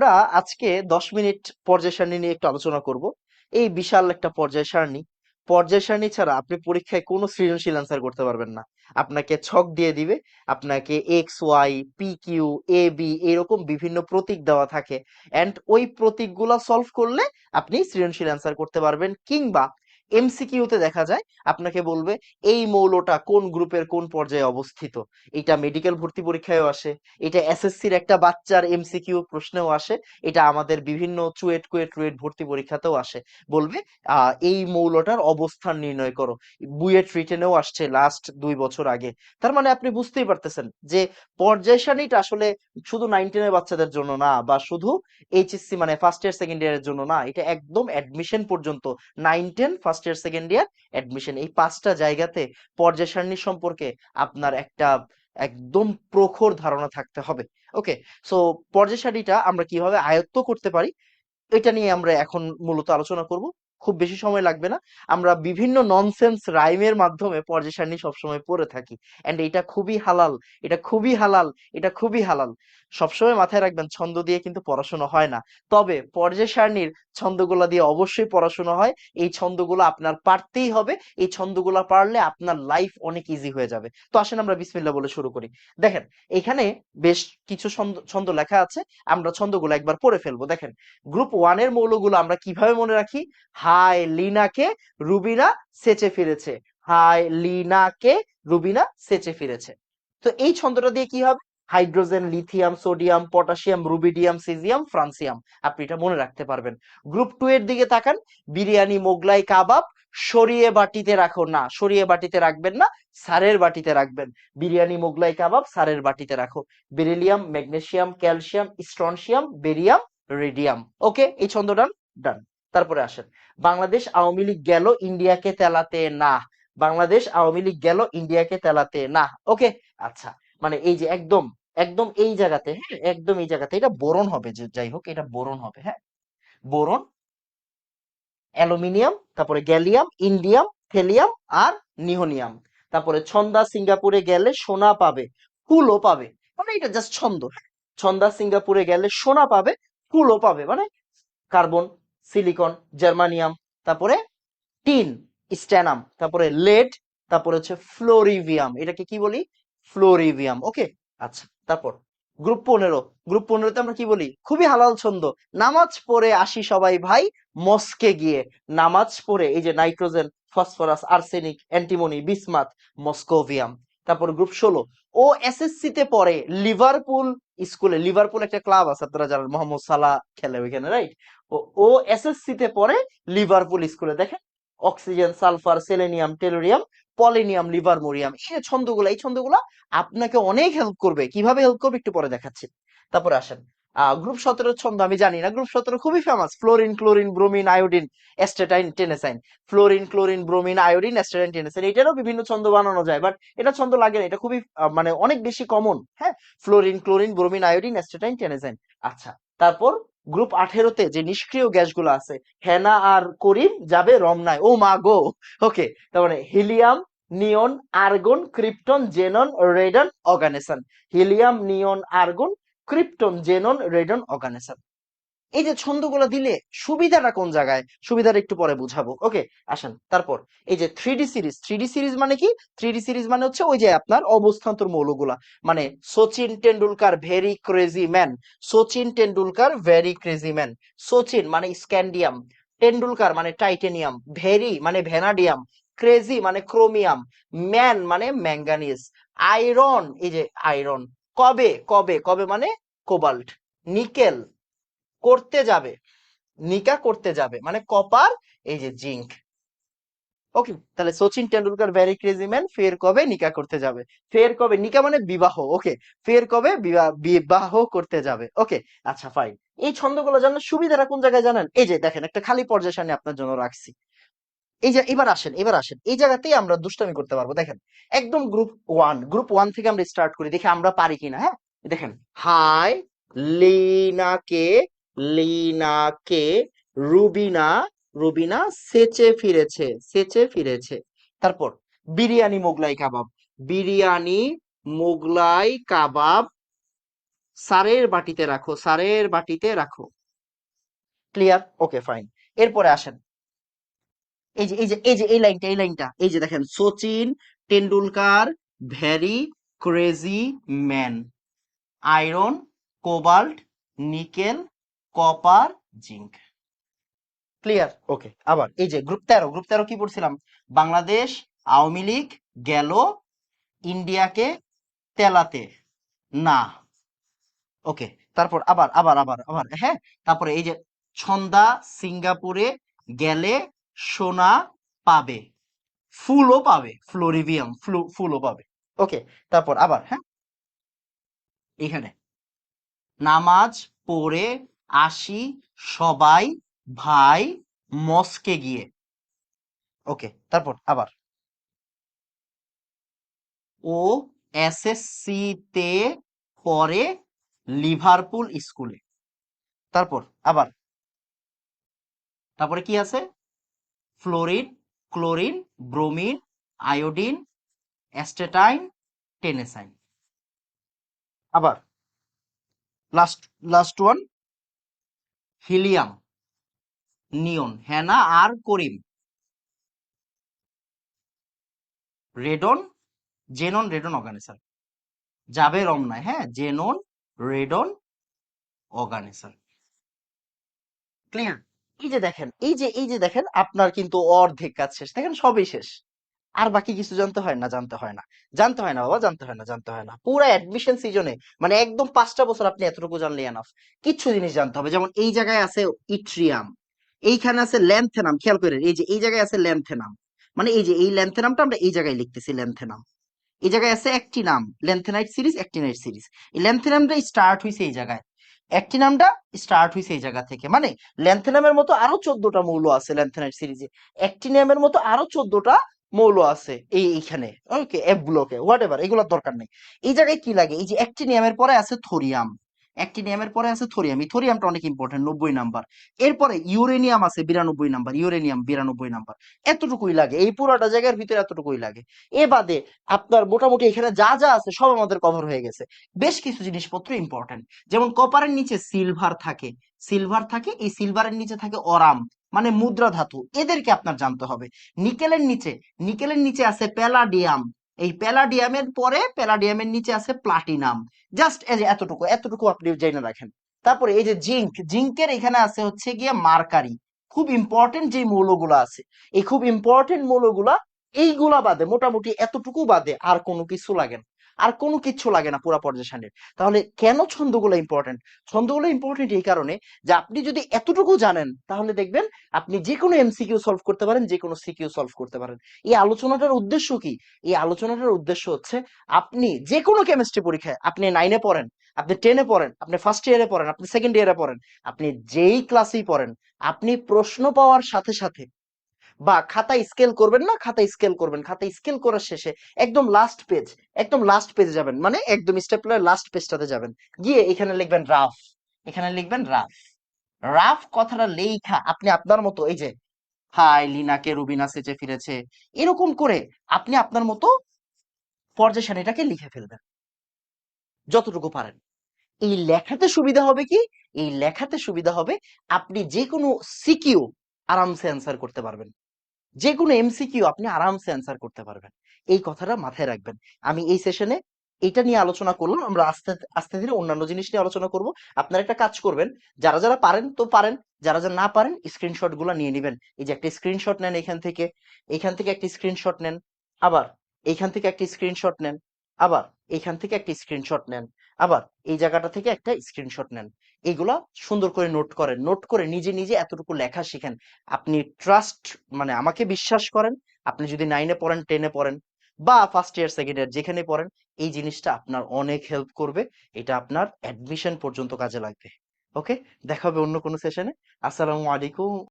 আমরা আজকে দশ মিনিট পর্যায় সারণী নিয়ে একটু আলোচনা করব। এই বিশাল একটা পর্যায় সারণী। পর্যায় সারণী ছাড়া আপনি পরীক্ষায় কোনো সৃজনশীল আনসার করতে পারবেন না। আপনাকে ছক দিয়ে দিবে, আপনাকে X Y P Q A B এরকম বিভিন্ন প্রতীক দেওয়া থাকে। অ্যান্ড ওই প্রতীকগুলো সলভ করলে আপনি সৃজনশীল আনসার করতে পারবেন কিংবা এমসিকিউতে দেখা যায়, আপনাকে বলবে, এই মৌলটা কোন গ্রুপের কোন পর্যায়ে অবস্থিত? এটা মেডিকেল ভর্তি পরীক্ষায়ও আসে, এটা এসএসসির একটা বাচ্চার এমসিকিউ প্রশ্নেও আসে, এটা আমাদের বিভিন্ন চুয়েট কুয়েট রুয়েট ভর্তি পরীক্ষাতেও আসে। বলবে এই মৌলটার অবস্থান নির্ণয় করো। বুয়েট রিটেনেও আসছে লাস্ট দুই বছর আগে। তার মানে আপনি বুঝতেই পারতেছেন যে পর্যায় সারণীটা আসলে শুধু নাইন টেনের বাচ্চাদের জন্য না, বা শুধু এইচএসসি মানে ফার্স্ট ইয়ার সেকেন্ড ইয়ারের জন্য না, এটা একদম অ্যাডমিশন পর্যন্ত nine ten first year second year admission এই পাঁচটা জায়গাতে পর্যায় সারণী সম্পর্কে আপনার একটা একদম প্রখর ধারণা থাকতে হবে। ওকে সো পর্যায় সারণীটা আমরা কীভাবে আয়ত্ত করতে পারি, এটা নিয়ে আমরা এখন মূলত আলোচনা করব। খুব বেশি সময় লাগবে না। আমরা বিভিন্ন ননসেন্স রাইমের মাধ্যমে পর্যায় সারণী সবসময় পড়ে থাকি। এন্ড এটা খুবই হালাল, এটা খুবই হালাল, এটা খুবই হালাল। সবসময় মাথায় রাখবেন, ছন্দ দিয়ে কিন্তু পড়াশোনা হয় না। তবে পর্যায় সারণীর ছন্দগুলা দিয়ে অবশ্যই পড়াশোনা হয়। এই ছন্দগুলো আপনার পারতেই হবে। এই ছন্দগুলা পারলে আপনার লাইফ অনেক ইজি হয়ে যাবে। তো আসেন আমরা বিসমিল্লা বলে শুরু করি। দেখেন, এখানে বেশ কিছু ছন্দ লেখা আছে। আমরা ছন্দগুলো একবার পড়ে ফেলব। দেখেন গ্রুপ ওয়ানের মৌলগুলো আমরা কীভাবে মনে রাখি? হাই লিনাকে রুবিনা সেচে ফিরেছে। হাই লিনাকে রুবিনা সেচে ফিরেছে। তো এই ছন্দটা দিয়ে কি হবে? Hydrogen, lithium, sodium, potassium, rubidium, caesium, francium. আপনি এটা মনে রাখতে পারবেন। গ্রুপ টু এর দিকে তাকান। বিরিয়ানি, মোগলাই, কাবাব সরিয়ে বাটিতে রাখো। না, সরিয়ে বাটিতে রাখবেন না, সারের বাটিতে রাখবেন। বিরিয়ানি, মোগলাই, কাবাব সারের বাটিতে রাখো। Beryllium, magnesium, calcium strontium barium, radium. Okay, এই ছন্দটা ডান। তারপরে আসেন। বাংলাদেশ আওয়ামী লীগ গেল, ইন্ডিয়াকে তেলাতে না বাংলাদেশ আওয়ামী লীগ গেল, ইন্ডিয়াকে তেলাতে না ওকে আচ্ছা। মানে এই যে একদম একদম এই জায়গাতে হ্যাঁ একদম এই জায়গাতে, এটা বোরন হবে যে, যাই হোক, এটা বোরন হবে হ্যাঁ। বোরন, অ্যালুমিনিয়াম, তারপরে গ্যালিয়াম, ইন্ডিয়াম, থেলিয়াম আর নিহোনিয়াম তারপরে ছন্দা সিঙ্গাপুরে গেলে সোনা পাবে, ফুলও পাবে। মানে এটা জাস্ট ছন্দ। ছন্দা সিঙ্গাপুরে গেলে সোনা পাবে, ফুলও পাবে। মানে কার্বন সিলিকন জার্মানিয়াম তারপরে টিন স্ট্যানাম তারপরে লেড তারপরে হচ্ছে ফ্লোরিভিয়াম এটাকে কি বলি? ফ্লোরিভিয়াম ওকে আচ্ছা তারপর গ্রুপ পনেরো গ্রুপ পনেরোতে আমরা কি বলি? খুবই হালাল ছন্দ। নামাজ পড়ে আসি সবাই ভাই মস্কে গিয়ে। নামাজ পড়ে, এই যে nitrogen, phosphorus, arsenic, antimony, bismuth, moscovium. তারপর গ্রুপ ষোলো। ও এসএসসি তে পড়ে লিভারপুল স্কুলে লিভারপুল একটা ক্লাব আছে, আপনারা জানেন, মোহাম্মদ সালা খেলে ওইখানে রাইট ও এসএসসি তে পড়ে লিভারপুল স্কুলে দেখেন oxygen sulphur selenium tellurium polonium livermorium এই ছন্দগুলো এই ছন্দগুলো আপনাকে অনেক হেল্প করবে। কীভাবে হেল্প করবে একটু পরে দেখাচ্ছি। তারপরে আসেন। গ্রুপ সতেরো ছন্দ আমি জানি না। গ্রুপ সতেরো খুবই famous fluorine chlorine bromine iodine astatine tennessine fluorine chlorine bromine iodine astatine tennessine এটারও বিভিন্ন ছন্দ বানানো যায় বাট এটা ছন্দ লাগে না। এটা খুবই মানে অনেক বেশি কমন হ্যাঁ? Fluorine chlorine bromine iodine astatine tennessine আচ্ছা তারপর গ্রুপ আঠেরোতে যে নিষ্ক্রিয় গ্যাসগুলো আছে, হেনা আর করিম যাবে রমনায়। ও মা গো! ওকে তার মানে helium, neon, argon, krypton, xenon, radon oganesson helium, neon, argon krypton, xenon, radon oganesson এই যে ছন্দগুলো দিলে সুবিধাটা কোন জায়গায়? সুবিধাটা একটু পরে বুঝাবো। ওকে, আসেন। তারপর, এই যে থ্রি সিরিজ। থ্রি সিরিজ মানে কি? থ্রি সিরিজ মানে হচ্ছে ওই যে আপনার অবস্থান্তর মৌলগুলা। মানে Sachin Tendulkar very crazy man. Sachin Tendulkar very crazy man. Sachin মানে স্ক্যান্ডিয়াম। টেন্ডুলকার মানে টাইটেনিয়াম। ভেরি মানে ভ্যানাডিয়াম। ক্রেজি মানে ক্রোমিয়াম। ম্যান মানে ম্যাঙ্গানিজ। আয়রন, এই যে আয়রন। কবে কবে কবে মানে কোবাল্ট। নিকেল করতে যাবে। নিকা করতে যাবে। মানে কপার, এই যে জিঙ্ক ওকে, তাহলে Sachin Tendulkar very crazy man ফের কবে নিকা করতে যাবে? ফের কবে, নিকা মানে বিবাহ, ওকে। ফের কবে বিবা- বিবাহ করতে যাবে, ওকে। আচ্ছা ফাইন এই ছন্দগুলো জানার সুবিধাটা কোন জায়গায় জানেন? এই যে দেখেন, একটা খালি পর্যায় সামনে আপনার জন্য রাখছি। এই যে, এবার আসেন এবার আসেন। এই জায়গাতেই আমরা দুষ্টামি করতে পারব। দেখেন, একদম গ্রুপ ওয়ান গ্রুপ ওয়ান থেকে আমরা স্টার্ট করি। দেখি আমরা পারি কিনা হ্যাঁ? দেখেন হাই লিনাকে লিনাকে রুবিনা রুবিনা সেচে ফিরেছে সেচে ফিরেছে। তারপর, বিরিয়ানি মোগলাই কাবাব। বিরিয়ানি মোগলাই কাবাব সারের বাটিতে রাখো, সারের বাটিতে রাখো। ক্লিয়ার ওকে ফাইন এরপরে আসেন এই যে এই যে এই যে এই লাইনটা এই লাইনটা এই যে দেখেন Sachin Tendulkar very crazy man iron cobalt nickel copper zinc. Clear? Okay আবার। এই যে গ্রুপ তেরো গ্রুপ তেরো কি পড়ছিলাম? বাংলাদেশ আওয়ামী লীগ গেল ইন্ডিয়াকে তেলাতে। না। ওকে তারপর আবার আবার আবার আবার হ্যাঁ তারপরে এই যে ছন্দা সিঙ্গাপুরে গেলে সোনা পাবে, ফুলও পাবে, ফ্লোরিভিয়াম ফ্লু, ফুলও পাবে। ওকে, তারপর আবার হ্যাঁ? এখানে। নামাজ পড়ে আসি সবাই, ভাই, মস্কে গিয়ে। ওকে, তারপর আবার। ও এসএসসি তে পড়ে লিভারপুল স্কুলে। তারপর আবার। তারপরে কি আছে? Fluorine chlorine bromine iodine astatine tennessine আবার last last one helium neon Hena আর করিম। রেডন জেনন রেডন অর্গানিসার যাবে রমনায় হ্যাঁ? জেনন রেডন অর্গানিসার ক্লিয়ার এই যে দেখেন, এই যে এই যে দেখেন, আপনার কিন্তু অর্ধেক কাজ শেষ। দেখেন, সবই শেষ। আর বাকি কিছু জানতে হয় না, জানতে হয় না। জানতে হয় না, বাবা, জানতে হয় না, জানতে হয় না। পুরো অ্যাডমিশন সিজনে মানে একদম পাঁচটা বছর আপনি এতটুকু জানলে এনাফ কিছু জিনিস জানতে হবে। যেমন এই জায়গায় আছে ইট্রিয়াম এইখানে আছে ল্যান্থেনাম খেয়াল করে এই যে, এই জায়গায় আছে ল্যান্থেনাম মানে এই যে, এই ল্যান্থেনামটা আমরা এই জায়গায় লিখতেছি ল্যান্থেনাম এই জায়গায় আছে একটি নাম ল্যান্থেনাইট সিরিজ অ্যাক্টিনাইট সিরিজ এই ল্যান্থেনামটা স্টার্ট হয়েছে এই জায়গায়। অ্যাক্টিনামটা স্টার্ট হয়েছে এই জায়গা থেকে। মানে ল্যান্থেনামের মতো আরও চোদ্দটা মৌল আছে ল্যান্থেনাইট সিরিজে অ্যাক্টিনিয়ামের মতো আরও চোদ্দটা মৌল আছে এই এইখানে। ওকে এফ ব্লকে হোয়াট এভার এগুলোর দরকার নেই। এই জায়গায় কি লাগে? এই যে অ্যাক্টিনিয়ামের পরে আছে থোরিয়াম অ্যাক্টিনিয়ামের পরে আছে থোরিয়াম। এই থোরিয়ামটা অনেক ইম্পর্টেন্ট নব্বই নাম্বার। এরপরে ইউরেনিয়াম আছে বিরানব্বই নাম্বার, ইউরেনিয়াম বিরানব্বই নাম্বার। এতটুকুই লাগে, এই পুরোটা জায়গার ভিতরে এতটুকুই লাগে। এ বাদে আপনার মোটামুটি এখানে যা যা আছে সব আমাদের কভার হয়ে গেছে। বেশ কিছু জিনিসপত্র ইম্পর্টেন্ট যেমন কপারের নিচে সিলভার থাকে। সিলভার থাকে, এই সিলভারের নিচে থাকে অরাম মানে মুদ্রা ধাতু। এদেরকে আপনার জানতে হবে। নিকেলের নিচে নিকেলের নিচে আছে প্যালাডিয়াম এই প্যালাডিয়ামের পরে প্যালাডিয়ামের নিচে আছে প্লাটিনাম জাস্ট এই যে এতটুকু এতটুকু আপনি জেনে রাখেন। তারপরে এই যে জিঙ্ক জিঙ্কের এখানে আছে হচ্ছে গিয়ে মার্কারি খুব ইম্পর্টেন্ট যে মৌলগুলো আছে। এই খুব ইম্পর্টেন্ট মৌলগুলা, এইগুলা বাদে, মোটামুটি এতটুকু বাদে, আর কোনো কিছু লাগে না। আর কোনো কিচ্ছু লাগে না পুরা পর্যায়ের তাহলে কেন ছন্দগুলো ইম্পর্টেন্ট ছন্দগুলো ইম্পর্টেন্ট এই কারণে যে আপনি যদি এতটুকু জানেন, তাহলে দেখবেন আপনি যে কোনো এমসিকিউ সলভ করতে পারেন যে কোনো সিকিউ সলভ করতে পারেন। এই আলোচনাটার উদ্দেশ্য কি? এই আলোচনাটার উদ্দেশ্য হচ্ছে আপনি যে কোনো কেমিস্ট্রি পরীক্ষায় আপনি নাইনে পড়েন, আপনি টেনে পড়েন, আপনি ফার্স্ট ইয়ারে পড়েন, আপনি সেকেন্ড ইয়ারে পড়েন, আপনি যেই ক্লাসেই পড়েন, আপনি প্রশ্ন পাওয়ার সাথে সাথে বা খাতা স্কেল করবেন না, খাতা স্কেল করবেন। খাতা স্কেল করার শেষে একদম লাস্ট পেজ একদম লাস্ট পেজে যাবেন। মানে একদম স্টেপলার লাস্ট পেজটাতে যাবেন। গিয়ে এখানে লিখবেন রাফ এখানে লিখবেন রাফ রাফ কথাটা লেখা, আপনি আপনার মতো, এই যে, হাই লিনাকে রুবিনা সেচে ফিরেছে। এরকম করে আপনি আপনার মতো পর্যায় সারণীটাকে লিখে ফেলবেন। যতটুকু পারেন। এই লেখাতে সুবিধা হবে কি? এই লেখাতে সুবিধা হবে আপনি যে কোনো সিকিউ আরামসে অ্যান্সার করতে পারবেন। যে কোনো এমসিকিউ আপনি আরামসে অ্যান্সার করতে পারবেন। এই কথাটা মাথায় রাখবেন। আমি এই সেশনে এটা নিয়ে আলোচনা করলাম, আমরা আস্তে আস্তে ধীরে অন্যান্য জিনিস নিয়ে আলোচনা করব। আপনারা একটা কাজ করবেন, যারা যারা পারেন তো পারেন, যারা যারা না পারেন স্ক্রিনশটগুলো নিয়ে নেবেন। এই যে একটা স্ক্রিনশট নেন এখান থেকে এখান থেকে একটা স্ক্রিনশট নেন, আবার এইখান থেকে একটা স্ক্রিনশট নেন, আবার এইখান থেকে একটা স্ক্রিনশট নেন, আবার এই জায়গাটা থেকে একটা স্ক্রিনশট নেন। এগুলা সুন্দর করে নোট করেন। নোট করে নিজে নিজে এতটুকু লেখা শিখেন। আপনি ট্রাস্ট মানে আমাকে বিশ্বাস করেন, আপনি যদি নাইনে পড়েন টেনে পড়েন বা ফার্স্ট ইয়ার সেকেন্ড ইয়ার যেখানে পড়েন, এই জিনিসটা আপনার অনেক হেল্প করবে। এটা আপনার অ্যাডমিশন পর্যন্ত কাজে লাগবে। ওকে দেখা হবে অন্য কোনো সেশনে আসসালামু আলাইকুম।